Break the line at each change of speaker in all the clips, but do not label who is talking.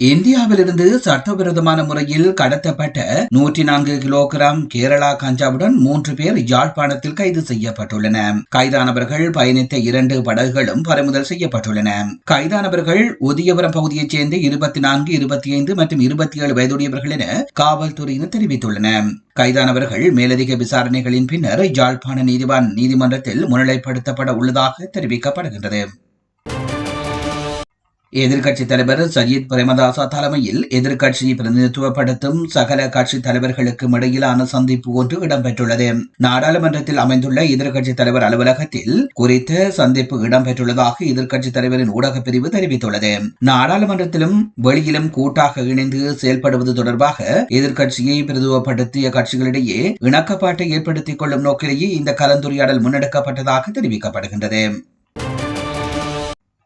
இந்தியாவிலிருந்து சட்டவிரோதமான முறையில் கடத்தப்பட்ட நூற்றி நான்கு கிலோகிராம் கேரளா கஞ்சாவுடன் மூன்று பேர் யாழ்ப்பாணத்தில் கைது செய்யப்பட்டுள்ளன. கைதானவர்கள் பயணித்த இரண்டு படகுகளும் பறிமுதல் செய்யப்பட்டுள்ளன. கைதானவர்கள் உதியபுரம் பகுதியைச் சேர்ந்த இருபத்தி நான்கு இருபத்தி ஐந்து மற்றும் இருபத்தி ஏழு வயதுடையவர்கள் என காவல்துறையினர் தெரிவித்துள்ளன கைதானவர்கள் மேலதிக விசாரணைகளின் பின்னர் யாழ்ப்பாண நீதிவான் நீதிமன்றத்தில் முன்னிலைப்படுத்தப்பட உள்ளதாக தெரிவிக்கப்படுகின்றது. எதிர்க்கட்சி தலைவர் சஜித் பிரேமதாசா தலைமையில் எதிர்க்கட்சியை பிரதிநிதித்துவப்படுத்தும் சகல கட்சி தலைவர்களுக்கும் இடையிலான சந்திப்பு ஒன்று இடம்பெற்றுள்ளது. நாடாளுமன்றத்தில் அமைந்துள்ள எதிர்க்கட்சித் தலைவர் அலுவலகத்தில் குறித்த சந்திப்பு இடம்பெற்றுள்ளதாக எதிர்க்கட்சி தலைவரின் ஊடகப் பிரிவு தெரிவித்துள்ளது. நாடாளுமன்றத்திலும் வெளியிலும் கூட்டாக இணைந்து செயல்படுவது தொடர்பாக எதிர்க்கட்சியை பிரதிநிதித்துவப்படுத்திய கட்சிகளிடையே இணக்கப்பாட்டை ஏற்படுத்திக் கொள்ளும் நோக்கிலேயே இந்த கலந்துரையாடல் முன்னெடுக்கப்பட்டதாக தெரிவிக்கப்படுகின்றது.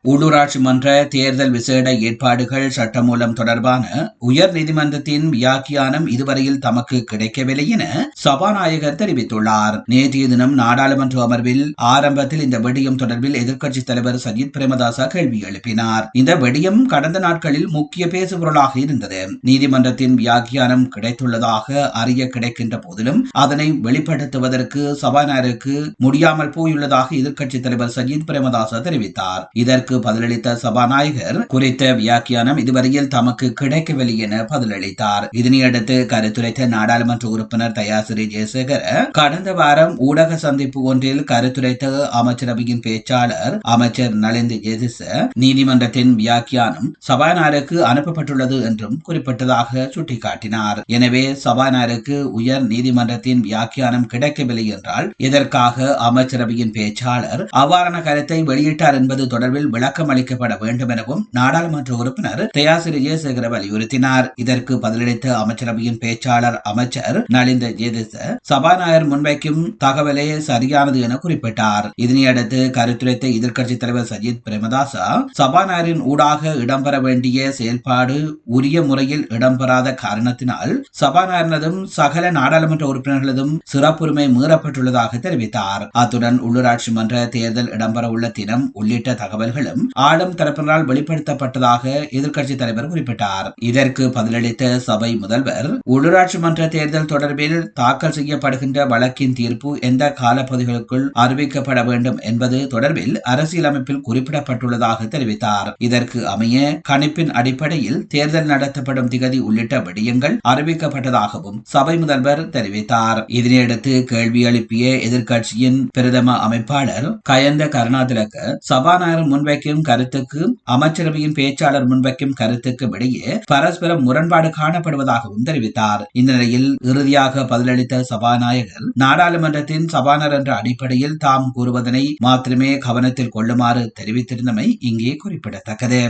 உள்ளூராட்சி மன்ற தேர்தல் விசேட ஏற்பாடுகள் சட்டமூலம் தொடர்பான உயர் நீதிமன்றத்தின் வியாக்கியானம் இதுவரையில் தமக்கு கிடைக்கவில்லை என சபாநாயகர் தெரிவித்துள்ளார். நேற்றைய தினம் நாடாளுமன்ற அமர்வில் ஆரம்பத்தில் இந்த வெடியம் தொடர்பில் எதிர்க்கட்சித் தலைவர் சஜித் பிரேமதாசா கேள்வி எழுப்பினார். இந்த வெடியம் கடந்த நாட்களில் முக்கிய பேசுபொருளாக இருந்தது. நீதிமன்றத்தின் வியாக்கியானம் கிடைத்துள்ளதாக அறிய கிடைக்கின்ற போதிலும் அதனை வெளிப்படுத்துவதற்கு சபாநாயகருக்கு முடியாமல் போயுள்ளதாக எதிர்க்கட்சித் தலைவர் சஜித் பிரேமதாசா தெரிவித்தார். இதற்கு இதற்கு பதிலளித்த சபாநாயகர் குறித்த வியாக்கியானம் இதுவரையில் தமக்கு கிடைக்கவில்லை என பதிலளித்தார். இதனையடுத்து கருத்துரைத்த நாடாளுமன்ற உறுப்பினர் தயாசிரி ஜெயசேகர் கடந்த வாரம் ஊடக சந்திப்பு ஒன்றில் கருத்துரைத்த அமைச்சரவையின் பேச்சாளர் அமைச்சர் நலிந்து ஜெதிச நீதிமன்றத்தின் வியாக்கியானம் சபாநாயகருக்கு அனுப்பப்பட்டுள்ளது என்றும் குறிப்பிட்டதாக சுட்டிக்காட்டினார். எனவே சபாநாயகருக்கு உயர் நீதிமன்றத்தின் வியாக்கியானம் கிடைக்கவில்லை என்றால் இதற்காக அமைச்சரவையின் பேச்சாளர் அவ்வாறான கருத்தை வெளியிட்டார் என்பது தொடர்பில் விளக்கம் அளிக்கப்பட வேண்டும் எனவும் நாடாளுமன்ற உறுப்பினர் தயாசிரி ஜெயசேகர வலியுறுத்தினார். இதற்கு பதிலளித்த அமைச்சரவையின் பேச்சாளர் அமைச்சர் நலிந்த ஜெயதிச சபாநாயகர் முன்வைக்கும் தகவலே சரியானது என குறிப்பிட்டார். இதனையடுத்து கருத்துரைத்த எதிர்க்கட்சித் தலைவர் சஜித் பிரேமதாசா சபாநாயகரின் ஊடாக இடம்பெற வேண்டிய செயல்பாடு உரிய முறையில் இடம்பெறாத காரணத்தினால் சபாநாயகனதும் சகல நாடாளுமன்ற உறுப்பினர்களதும் சிறப்புரிமை மீறப்பட்டுள்ளதாக தெரிவித்தார். அத்துடன் உள்ளூராட்சி மன்ற தேர்தல் இடம்பெற உள்ள தினம் உள்ளிட்ட தகவல்கள் தகவல்களும் ஆளும் தரப்பினரால் வெளிப்படுத்தப்பட்டதாக எதிர்க்கட்சி தலைவர் குறிப்பிட்டார். இதற்கு பதிலளித்த சபை முதல்வர் உள்ளூராட்சி மன்ற தேர்தல் தொடர்பில் தாக்கல் செய்யப்படுகின்ற வழக்கின் தீர்ப்பு எந்த காலப்பகுதிகளுக்குள் அறிவிக்கப்பட வேண்டும் என்பது தொடர்பில் அரசியலமைப்பில் குறிப்பிடப்பட்டுள்ளதாக தெரிவித்தார். இதற்கு அமைய கணிப்பின் அடிப்படையில் தேர்தல் நடத்தப்படும் திகதி உள்ளிட்ட விடயங்கள் அறிவிக்கப்பட்டதாகவும் சபை முதல்வர் தெரிவித்தார். இதனையடுத்து கேள்வி எழுப்பிய எதிர்க்கட்சியின் பிரதம அமைப்பாளர் கயந்த கருணாதிலக்க சபாநாயகர் முன்வைக்கும் கருத்துக்கு அமைச்சரவையின் பேச்சாளர் முன்வைக்கும் கருத்துக்கும் இடையே பரஸ்பர முரண்பாடு காணப்படுவதாகவும் தெரிவித்தார். இந்த நிலையில் இறுதியாக பதிலளித்த சபாநாயகர் நாடாளுமன்றத்தின் சபாநர் என்ற அடிப்படையில் தாம் கூறுவதனை மாத்திரமே கவனத்தில் கொள்ளுமாறு தெரிவித்திருந்தமை இங்கே குறிப்பிடத்தக்கது.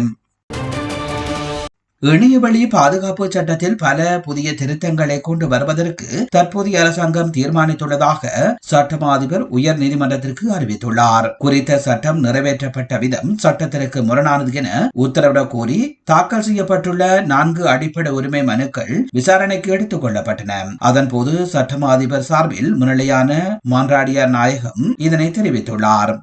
இணையவழி பாதுகாப்பு சட்டத்தில் பல புதிய திருத்தங்களை கொண்டு வருவதற்கு தற்போதைய அரசாங்கம் தீர்மானித்துள்ளதாக சட்டம் அதிபர் உயர் நீதிமன்றத்திற்கு அறிவித்துள்ளார். குறித்த சட்டம் நிறைவேற்றப்பட்ட விதம் சட்டத்திற்கு முரணானது என உத்தரவிடக் கோரி தாக்கல் செய்யப்பட்டுள்ள நான்கு அடிப்படை உரிமை மனுக்கள் விசாரணைக்கு எடுத்துக் கொள்ளப்பட்டன. அதன்போது சட்டம் அதிபர் சார்பில் முன்னிலையான மான்றாடியார் நாயகம் இதனை தெரிவித்துள்ளார்.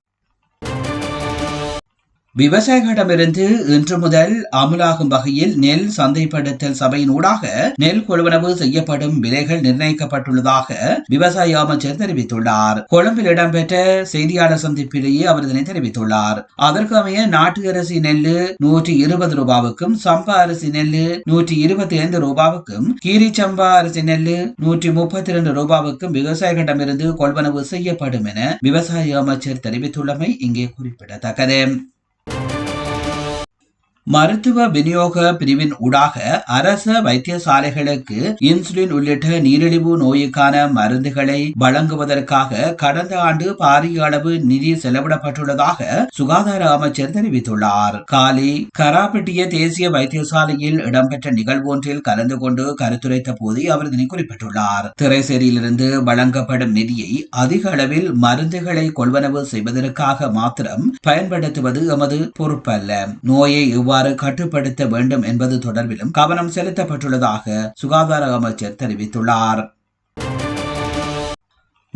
விவசாயிகளிடமிருந்து இன்று முதல் அமலாகும் வகையில் நெல் சந்தைப்படுத்தல் சபையின் ஊடாக நெல் கொள்வனவு செய்யப்படும் விலைகள் நிர்ணயிக்கப்பட்டுள்ளதாக விவசாய அமைச்சர் தெரிவித்துள்ளார். கொழும்பில் இடம்பெற்ற செய்தியாளர் சந்திப்பிலேயே அவர் இதனை தெரிவித்துள்ளார். அதற்கு அமைய நாட்டு அரிசி நெல் நூற்றி இருபது ரூபாவுக்கும் சம்பா அரிசி நெல் நூற்றி இருபத்தி ஐந்து ரூபாவுக்கும் கீரி சம்பா அரிசி நெல்லு நூற்றி முப்பத்தி இரண்டு ரூபாவுக்கும் விவசாயிகளிடமிருந்து கொள்வனவு செய்யப்படும் என விவசாய அமைச்சர் தெரிவித்துள்ளமை இங்கே குறிப்பிடத்தக்கது. Thank you மருத்துவ விநியோக பிரிவின் ஊடாக அரச வைத்தியசாலைகளுக்கு இன்சுலின் உள்ளிட்ட நீரிழிவு நோய்க்கான மருந்துகளை வழங்குவதற்காக கடந்த ஆண்டு பாரிய அளவு நிதி செலவிடப்பட்டுள்ளதாக சுகாதார அமைச்சர் தெரிவித்துள்ளார். காலி கராபட்டிய தேசிய வைத்தியசாலையில் இடம்பெற்ற நிகழ்வு ஒன்றில் கலந்து கொண்டு கருத்துரைத்த போது அவர் இதனை குறிப்பிட்டுள்ளார். திரைசேரியிலிருந்து வழங்கப்படும் நிதியை அதிக அளவில் மருந்துகளை கொள்வனவு செய்வதற்காக மாத்திரம் பயன்படுத்துவது எமது பொறுப்பல்ல. நோயை எவ்வாறு எவ்வாறு கட்டுப்படுத்த வேண்டும் என்பது தொடர்பிலும் கவனம் செலுத்தப்பட்டுள்ளதாக சுகாதார அமைச்சர் தெரிவித்துள்ளார்.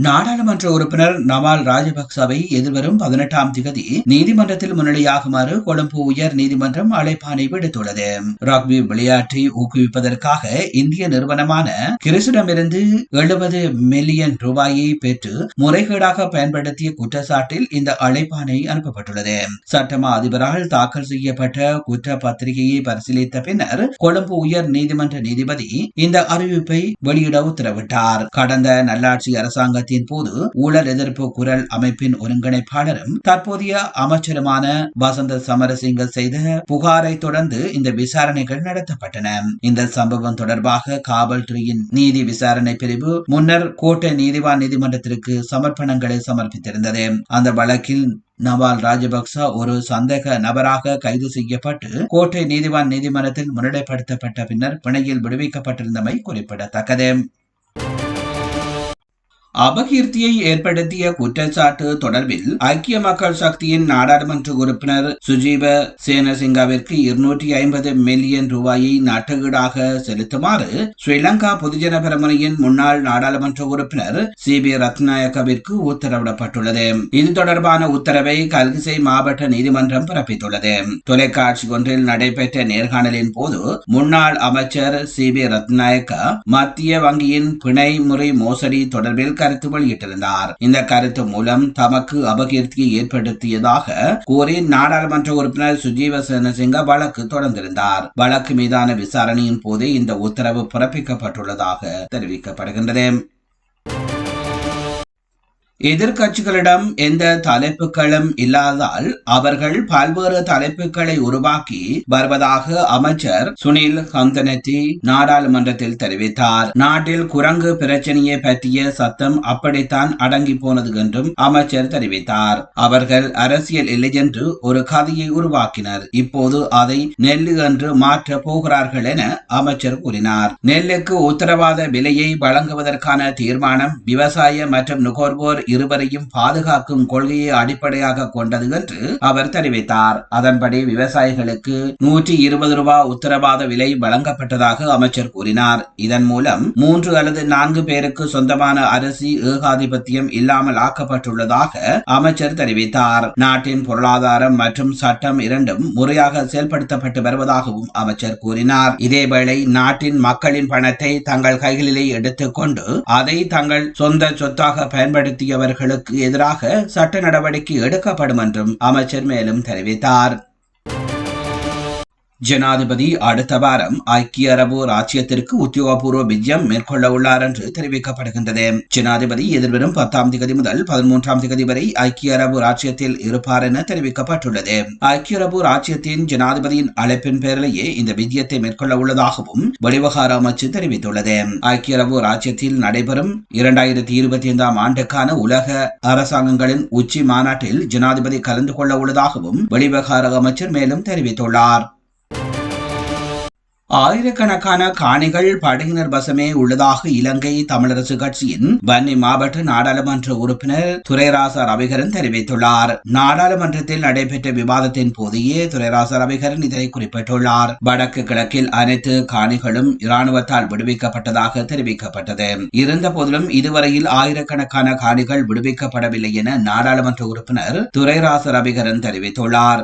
நாடாளுமன்ற உறுப்பினர் நவால் ராஜபக்சவை எதிர்வரும் பதினெட்டாம் திகதி நீதிமன்றத்தில் முன்னிலையாகுமாறு கொழும்பு உயர் நீதிமன்றம் அழைப்பானை விடுத்துள்ளது. ரக்பி விளையாட்டை ஊக்குவிப்பதற்காக இந்திய நிறுவனமான கிறிஸிடமிருந்து எழுபது மில்லியன் ரூபாயை பெற்று முறைகேடாக பயன்படுத்திய குற்றச்சாட்டில் இந்த அழைப்பானை அனுப்பப்பட்டுள்ளது. சட்டமா அதிபரால் தாக்கல் செய்யப்பட்ட குற்ற பத்திரிகையை பரிசீலித்த பின்னர் கொழும்பு உயர் நீதிமன்ற நீதிபதி இந்த அறிவிப்பை வெளியிட உத்தரவிட்டார். கடந்த நல்லாட்சி அரசாங்கத்தில் அரசாங்கத்தின் போது ஊழல் எதிர்ப்பு குரல் அமைப்பின் ஒருங்கிணைப்பாளரும் தற்போதைய அமைச்சருமான வசந்த சமரசிங்க செய்த புகாரை தொடர்ந்து இந்த விசாரணைகள் நடத்தப்பட்டன. இந்த சம்பவம் தொடர்பாக காவல்துறையின் நீதி விசாரணை பிரிவு முன்னர் கோட்டை நீதிவான் நீதிமன்றத்திற்கு சமர்ப்பணங்களை சமர்ப்பித்திருந்தது. அந்த வழக்கில் நவால் ராஜபக்ச ஒரு சந்தேக நபராக கைது செய்யப்பட்டு கோட்டை நீதிவான் நீதிமன்றத்தில் முன்னிலைப்படுத்தப்பட்ட பின்னர் பிணையில் விடுவிக்கப்பட்டிருந்தமை குறிப்பிடத்தக்கது. அபகீர்த்தியை ஏற்படுத்திய குற்றச்சாட்டு தொடர்பில் ஐக்கிய மக்கள் சக்தியின் நாடாளுமன்ற உறுப்பினர் சுஜீவ சேனசிங்காவிற்கு இருநூற்றி ஐம்பது மில்லியன் ரூபாயை நட்டகீடாக செலுத்துமாறு ஸ்ரீலங்கா பொதுஜன பெரமுனையின் முன்னாள் நாடாளுமன்ற உறுப்பினர் சி பி ரத்நாயக்கவிற்கு உத்தரவிடப்பட்டுள்ளது. இது தொடர்பான உத்தரவை கல்கிசை மாவட்ட நீதிமன்றம் பிறப்பித்துள்ளது. தொலைக்காட்சி ஒன்றில் நடைபெற்ற நேர்காணலின் போது முன்னாள் அமைச்சர் சி பி ரத்நாயக்க மத்திய வங்கியின் பிணை முறை மோசடி தொடர்பில் கருத்து வெளியிட்டிருந்தார். இந்த கருத்து மூலம் தமக்கு அபகீர்த்தியை ஏற்படுத்தியதாக கூறி நாடாளுமன்ற உறுப்பினர் சுஜீவ சேனசிங்க வழக்கு தொடர்ந்திருந்தார். வழக்கு மீதான விசாரணையின் போது இந்த உத்தரவு பிறப்பிக்கப்பட்டுள்ளதாக தெரிவிக்கப்படுகின்றது. எதிர்க்கட்சிகளிடம் எந்த தலைப்புகளும் இல்லாதால் அவர்கள் பல்வேறு தலைப்புகளை உருவாக்கி வருவதாக அமைச்சர் சுனில் ஹந்தனத்தி நாடாளுமன்றத்தில் தெரிவித்தார். நாட்டில் குரங்கு பிரச்சனையை பற்றிய சத்தம் அப்படித்தான் அடங்கி போனது என்றும் அமைச்சர் தெரிவித்தார். அவர்கள் அரசியல் இல்லை என்று ஒரு கதையை உருவாக்கினர். இப்போது அதை நெல்லு என்று மாற்ற போகிறார்கள் என அமைச்சர் கூறினார். நெல்லுக்கு உத்தரவாத விலையை வழங்குவதற்கான தீர்மானம் விவசாய மற்றும் நுகர்வோர் இருவரையும் பாதுகாக்கும் கொள்கையை அடிப்படையாக கொண்டது என்று அவர் தெரிவித்தார். அதன்படி விவசாயிகளுக்கு நூற்றி இருபது ரூபாய் உத்தரவாத விலை வழங்கப்பட்டதாக அமைச்சர் கூறினார். இதன் மூலம் மூன்று அல்லது நான்கு பேருக்கு சொந்தமான அரிசி ஏகாதிபத்தியம் இல்லாமல் ஆக்கப்பட்டுள்ளதாக அமைச்சர் தெரிவித்தார். நாட்டின் பொருளாதாரம் மற்றும் சட்டம் இரண்டும் முறையாக செயல்படுத்தப்பட்டு வருவதாகவும் அமைச்சர் கூறினார். இதேவேளை நாட்டின் மக்களின் பணத்தை தங்கள் கைகளிலே எடுத்துக்கொண்டு அதை தங்கள் சொந்த சொத்தாக பயன்படுத்திய செய்தவர்களுக்கு எதிராக சட்ட நடவடிக்கை எடுக்கப்படும் என்றும் அமைச்சர் மேலும் தெரிவித்தார். ஜனாதிபதி அடுத்த வாரம் ஐக்கிய அரபு ராச்சியத்திற்கு உத்தியோகபூர்வ விஜயம் மேற்கொள்ள உள்ளார் என்று தெரிவிக்கப்படுகின்றது. ஜனாதிபதி எதிர்வரும் பத்தாம் தேதி முதல் பதிமூன்றாம் தேதி வரை ஐக்கிய அரபு ராச்சியத்தில் இருப்பார் என தெரிவிக்கப்பட்டுள்ளது. ஐக்கிய அரபு ராச்சியத்தின் ஜனாதிபதியின் அழைப்பின் பேரிலேயே இந்த விஜயத்தை மேற்கொள்ள உள்ளதாகவும் வெளிவகார அமைச்சு தெரிவித்துள்ளது. ஐக்கிய அரபு ராச்சியத்தில் நடைபெறும் இரண்டாயிரத்தி இருபத்தி ஐந்தாம் ஆண்டுக்கான உலக அரசாங்கங்களின் உச்சி மாநாட்டில் ஜனாதிபதி கலந்து கொள்ள உள்ளதாகவும் வெளிவகார அமைச்சர் மேலும் தெரிவித்துள்ளார். ஆயிரக்கணக்கான காணிகள் படையினர் வசமே உள்ளதாக இலங்கை தமிழரசு கட்சியின் வன்னி மாவட்ட நாடாளுமன்ற உறுப்பினர் துரைராச ரவிகரன் தெரிவித்துள்ளார். நாடாளுமன்றத்தில் நடைபெற்ற விவாதத்தின் போதையே துரைராச ரவிகரன் இதனை குறிப்பிட்டுள்ளார். வடக்கு கிழக்கில் அனைத்து காணிகளும் இராணுவத்தால் விடுவிக்கப்பட்டதாக தெரிவிக்கப்பட்டது. இருந்த போதிலும் இதுவரையில் ஆயிரக்கணக்கான காணிகள் விடுவிக்கப்படவில்லை என நாடாளுமன்ற உறுப்பினர் துரைராச ரவிகரன் தெரிவித்துள்ளார்.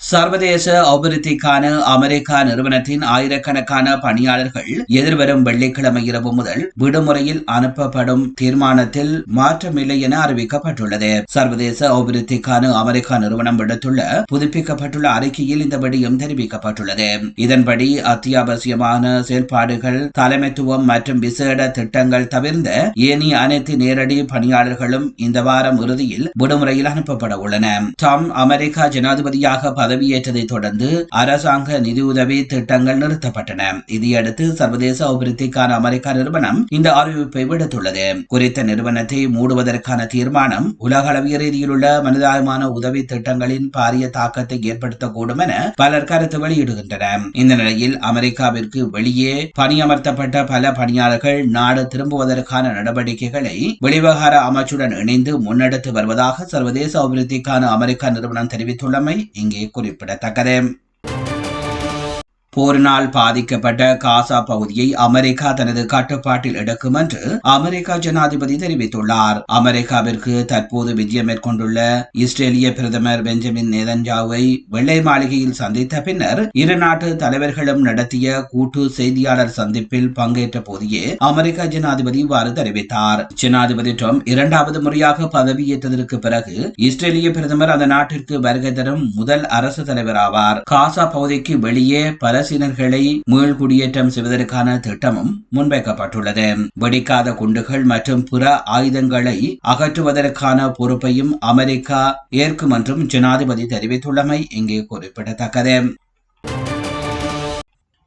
சர்வதேச அபிவிருத்திக்கான அமெரிக்கா நிறுவனத்தின் ஆயிரக்கணக்கான பணியாளர்கள் எதிர்வரும் வெள்ளிக்கிழமை இரவு முதல் விடுமுறையில் அனுப்பப்படும் தீர்மானத்தில் மாற்றமில்லை என அறிவிக்கப்பட்டுள்ளது. சர்வதேச அபிவிருத்திக்கான அமெரிக்கா நிறுவனம் விடுத்துள்ள புதுப்பிக்கப்பட்டுள்ள அறிக்கையில் இந்த விடயம் தெரிவிக்கப்பட்டுள்ளது. இதன்படி அத்தியாவசியமான செயல்பாடுகள் தலைமைத்துவம் மற்றும் விசேட திட்டங்கள் தவிர்ந்த ஏனைய அனைத்து நேரடி பணியாளர்களும் இந்த வாரம் இறுதியில் விடுமுறையில் அனுப்பப்பட உள்ளன. டாம் அமெரிக்கா ஜனாதிபதியாக பதவியேற்றதை தொடர்ந்து அரசாங்க நிதியுதவி திட்டங்கள் நிறுத்தப்பட்டன. இதையடுத்து சர்வதேச அபிவிருத்திக்கான அமெரிக்க நிறுவனம் இந்த அறிவிப்பை விடுத்துள்ளது. குறித்த நிறுவனத்தை மூடுவதற்கான தீர்மானம் உலக அளவிய ரீதியிலுள்ள மனிதாயமான உதவி திட்டங்களின் பாரிய தாக்கத்தை ஏற்படுத்தக்கூடும் என பலர் கருத்து வெளியிடுகின்றனர். இந்த நிலையில் அமெரிக்காவிற்கு வெளியே பணியமர்த்தப்பட்ட பல பணியாளர்கள் நாடு திரும்புவதற்கான நடவடிக்கைகளை வெளிவகார அமைச்சுடன் இணைந்து முன்னெடுத்து வருவதாக சர்வதேச அபிவிருத்திக்கான அமெரிக்கா நிறுவனம் தெரிவித்துள்ளமை இங்கே குறிப்பிடத்தக்கது. போரினால் பாதிக்கப்பட்ட காசா பகுதியை அமெரிக்கா தனது கட்டுப்பாட்டில் எடுக்கும் என்று அமெரிக்கா ஜனாதிபதி தெரிவித்துள்ளார். அமெரிக்காவிற்கு தற்போது விஜயம் மேற்கொண்டுள்ள இஸ்ரேலிய பிரதமர் பெஞ்சமின் நேதன்ஜாவை வெள்ளை மாளிகையில் சந்தித்த பின்னர் இரு நாட்டு தலைவர்களும் நடத்திய கூட்டு செய்தியாளர் சந்திப்பில் பங்கேற்ற போதே அமெரிக்க ஜனாதிபதி இவ்வாறு தெரிவித்தார். ஜனாதிபதி ட்ரம்ப் இரண்டாவது முறையாக பதவியேற்றதற்கு பிறகு இஸ்ரேலிய பிரதமர் அந்த நாட்டிற்கு வருகை தரும் முதல் அரசு தலைவர் ஆவார். காசா பகுதிக்கு வெளியே பல பலசீனர்களை மீள்குடியேற்றம் செய்வதற்கான திட்டமும் முன்வைக்கப்பட்டுள்ளது. வெடிக்காத குண்டுகள் மற்றும் பிற ஆயுதங்களை அகற்றுவதற்கான பொறுப்பையும் அமெரிக்கா ஏற்கும் என்றும் ஜனாதிபதி தெரிவித்துள்ளமை இங்கே குறிப்பிடத்தக்கது.